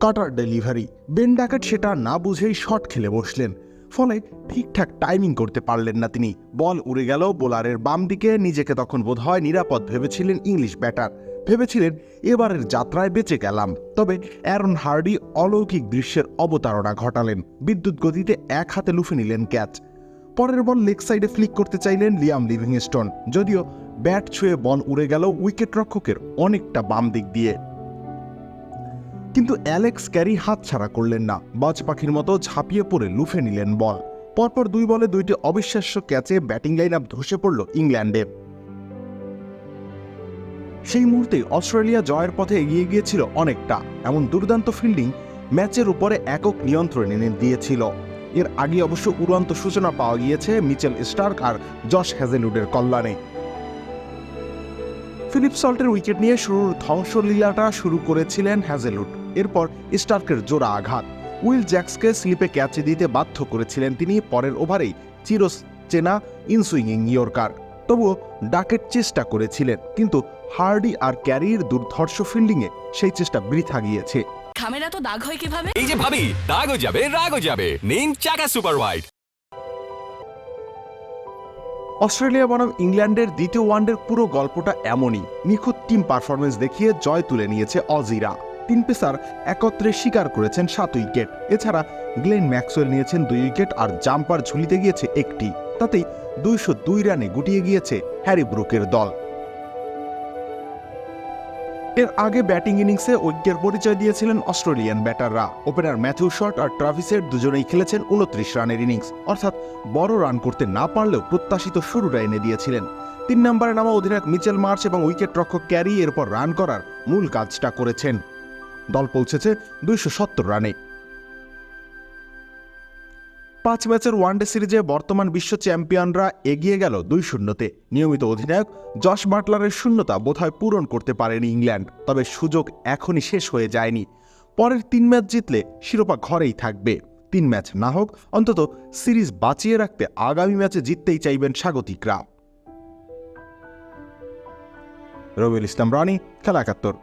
কাটার delivery. Ben Duckett সেটা না বুঝেই শট খেলে বসলেন। ফলে ঠিকঠাক টাইমিং করতে পারলেন না তিনি। বল উড়ে গেল, বোলারের বাম দিকে। নিজেকে তখন বোধহয় নিরাপদ ভেবেছিলেন ইংলিশ ব্যাটার। ভেবেছিলেন এবারের যাত্রায় বেঁচে গেলাম। তবে অ্যারন হার্ডি অলৌকিক দৃশ্যের অবতারণা ঘটালেন। বিদ্যুৎ গতিতে এক হাতে লুফে নিলেন ক্যাচ। পরের বল লেগ সাইডে ফ্লিক করতে চাইলেন লিয়াম লিভিংস্টোন। যদিও ব্যাট ছুঁয়ে বল উড়ে গেল উইকেট রক্ষকের অনেকটা বাম দিক দিয়ে। কিন্তু অ্যালেক্স ক্যারি হাতছাড়া করলেন না। বাজ পাখির মতো ঝাঁপিয়ে পড়ে লুফে নিলেন বল। পরপর দুই বলে দুইটি অবিশ্বাস্য ক্যাচে ব্যাটিং লাইন আপ ধসে পড়ল ইংল্যান্ডে। সেই মুহূর্তে অস্ট্রেলিয়া জয়ের পথে এগিয়ে গিয়েছিল অনেকটা। এমন দুর্দান্ত ফিল্ডিং ম্যাচের উপরে একক নিয়ন্ত্রণ এনে দিয়েছিল। এর আগে অবশ্য উড়ন্ত সূচনা পাওয়া গিয়েছে মিচেল স্টার্ক আর জশ হ্যাজেলুডের কল্যাণে। ফিলিপ সল্টের উইকেট নিয়ে শুরুর ধ্বংসলীলাটা শুরু করেছিলেন হ্যাজেলুড এরপর স্টার্কের জোড়া আঘাত। উইল জ্যাক্সকে স্লিপে ক্যাচে দিতে বাধ্য করেছিলেন তিনি পরের ওভারেই চিরস চেনা ইনসুইংিং ইয়র্কার তবুও ডাকের চেষ্টা করেছিলেন কিন্তু হার্ডি আর ক্যারির দুর্ধর্ষ ফিল্ডিংয়ে সেই চেষ্টা বৃথা গিয়েছে। খামেরা তো দাগ হয় কীভাবে? এই যে ভাবি দাগও যাবে রাগও যাবে। নিন চাকা সুপার হোয়াইট অস্ট্রেলিয়া বনাম ইংল্যান্ডের দ্বিতীয় ওয়ানডের পুরো গল্পটা এমনই। নিখুঁত টিম পারফরমেন্স দেখিয়ে জয় তুলে নিয়েছে অজিরা। তিন পেসার একত্রে শিকার করেছেন সাত উইকেট। এছাড়া গ্লেন ম্যাক্সওয়েল নিয়েছেন দুই উইকেট আর জাম্পার ঝুলিতে গিয়েছে একটি। তাতেই দুইশো দুই রানে গুটিয়ে গিয়েছে হ্যারি ব্রুকের দল। এর আগে ব্যাটিং ইনিংসে ঐক্যের পরিচয় দিয়েছিলেন অস্ট্রেলিয়ান ব্যাটাররা। ওপেনার ম্যাথিউ শট আর ট্রাভিসের দুজনেই খেলেছেন উনত্রিশ রানের ইনিংস। অর্থাৎ বড় রান করতে না পারলেও প্রত্যাশিত শুরুটা এনে দিয়েছিলেন। তিন নম্বরে নামা অধিনায়ক মিচেল মার্চ এবং উইকেট রক্ষক ক্যারি এরপর রান করার মূল কাজটা করেছেন। দল পৌঁছেছে দুইশো সত্তর রানে। পাঁচ ম্যাচের ওয়ানডে সিরিজে বর্তমান বিশ্ব চ্যাম্পিয়নরা এগিয়ে গেল দুই শূন্যতে। নিয়মিত অধিনায়ক জশ বাটলারের শূন্যতা বোধহয় পূরণ করতে পারেনি ইংল্যান্ড, তবে সুযোগ এখনই শেষ হয়ে যায়নি। পরের তিন ম্যাচ জিতলে শিরোপা ঘরেই থাকবে। তিন ম্যাচ না হোক, অন্তত সিরিজ বাঁচিয়ে রাখতে আগামী ম্যাচে জিততেই চাইবেন স্বাগতিকরা। রবিউল ইসলাম, রানি, খেলা একাত্তর।